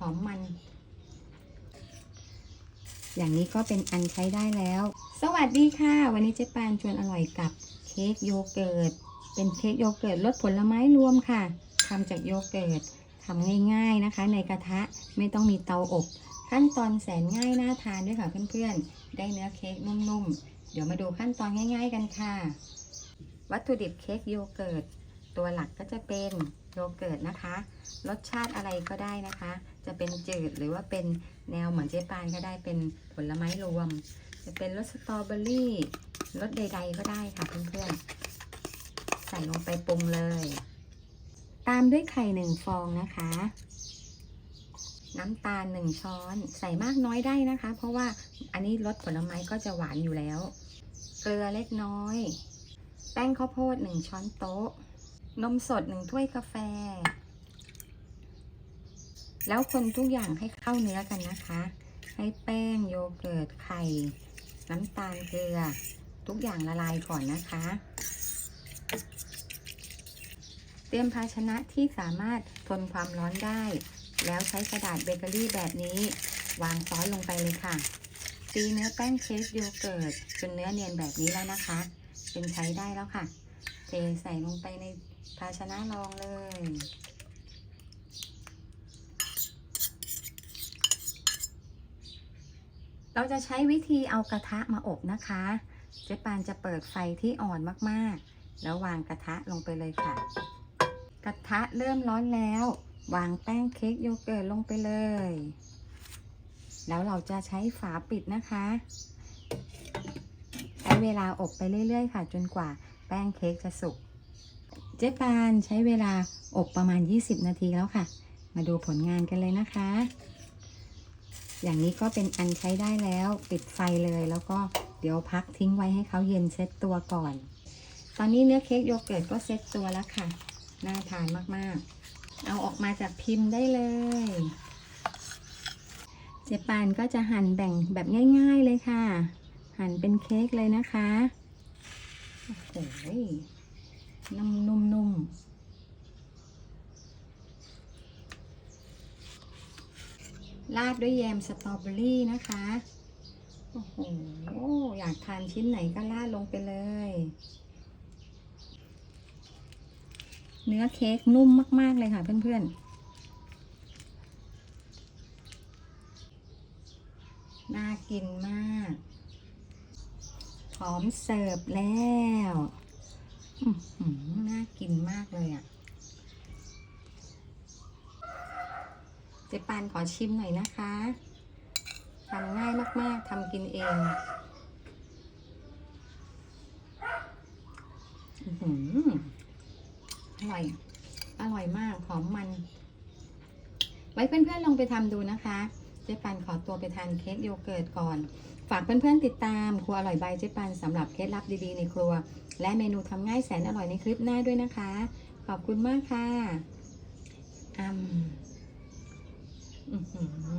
หอมมัน อย่างนี้ก็เป็นอันใช้ได้แล้ว สวัสดีค่ะ วันนี้เจ๊ปานชวนอร่อยกับเค้กโยเกิร์ต เป็นเค้กโยเกิร์ตรสผลไม้รวมค่ะทำจากโยเกิร์ตทำง่ายๆนะคะ ในกระทะไม่ต้องมีเตาอบ ขั้นตอนแสนง่ายน่าทานด้วยค่ะเพื่อนๆ ได้เนื้อเค้กนุ่มๆ เดี๋ยวมาดูขั้นตอนง่าย ๆ กันค่ะ วัตถุดิบเค้กโยเกิร์ต ตัวหลักก็จะเป็นโยเกิร์ตนะคะ รสชาติอะไรก็ได้นะคะ จะเป็นจืดหรือว่าเป็นแนวเหมือนเจ๊ปานก็ได้เป็นผลไม้รวม จะเป็นรสสตรอเบอรี่รสใด ๆ ก็ได้ค่ะเพื่อนๆ ใส่ลงไปปรุงเลย ตามด้วยไข่หนึ่งฟองนะคะ น้ำตาลหนึ่งช้อน ใส่มากน้อยได้นะคะ เพราะว่าอันนี้รสผลไม้ก็จะหวานอยู่แล้ว เกลือเล็กน้อย แป้งข้าวโพดหนึ่งช้อนโต๊ะ นมสดหนึ่งถ้วยกาแฟ แล้วคนทุกอย่างให้เข้าเนื้อกันนะคะ ให้แป้งโยเกิร์ตไข่ น้ำตาลเกลือ ทุกอย่างละลายก่อนนะคะ เตรียมภาชนะที่สามารถทนความร้อนได้ แล้วใช้กระดาษเบเกอรี่แบบนี้ วางซอสลงไปเลยค่ะตีเนื้อแป้งเค้กโยเกิร์ตจนเนื้อเนียนแบบนี้แล้วนะคะ เป็นใช้ได้แล้วค่ะ เทใส่ลงไปใน ภาชนะรองเลย เราจะใช้วิธีเอากระทะมาอบนะคะ เจ๊ปานจะเปิดไฟที่อ่อนมากๆ แล้ววางกระทะลงไปเลยค่ะ กระทะเริ่มร้อนแล้ว วางแป้งเค้กโยเกิร์ตลงไปเลย แล้วเราจะใช้ฝาปิดนะคะใช้เวลาอบไปเรื่อย ๆ ค่ะ จนกว่าแป้งเค้กจะสุก เจ๊ปานใช้เวลาอบประมาณ 20 นาทีแล้วค่ะ มาดูผลงานกันเลยนะคะ อย่างนี้ก็เป็นอันใช้ได้แล้วปิดไฟเลยแล้วก็เดี๋ยวพักทิ้งไว้ให้เขาเย็นเซ็ตตัวก่อน ตอนนี้เนื้อเค้กโยเกิร์ตก็เซ็ตตัวแล้วค่ะ น่าทานมากๆ เอาออกมาจากพิมพ์ได้เลย เจปานก็จะหั่นแบ่งแบบง่าย ๆเลยค่ะ หั่นเป็นเค้กเลยนะคะ โอ้โห นุ่มนุ่มนุ่มราดด้วยแยมสตรอเบอรี่นะคะ โอ้โห อยากทานชิ้นไหนก็ราดลงไปเลย เนื้อเค้กนุ่มมาก ๆ เลยค่ะเพื่อน ๆ น่ากินมาก พร้อมเสิร์ฟแล้ว น่ากินมากเลยอะ เจปานขอชิมหน่อยนะคะทำง่ายมาก ๆทำกินเองอือหืออร่อย อร่อยมาก หอมมัน ไว้เพื่อนๆลองไปทำดูนะคะ จ๊ปันขอตัวไปทานเค้กโยเกิร์ตก่อน ฝากเพื่อนๆติดตามครัวอร่อยใบเจ๊ปันสำหรับเคล็ดลับดีๆในครัว และเมนูทำง่ายแสนอร่อยในคลิปหน้าด้วยนะคะ ขอบคุณมากค่ะอืมอื้อหือ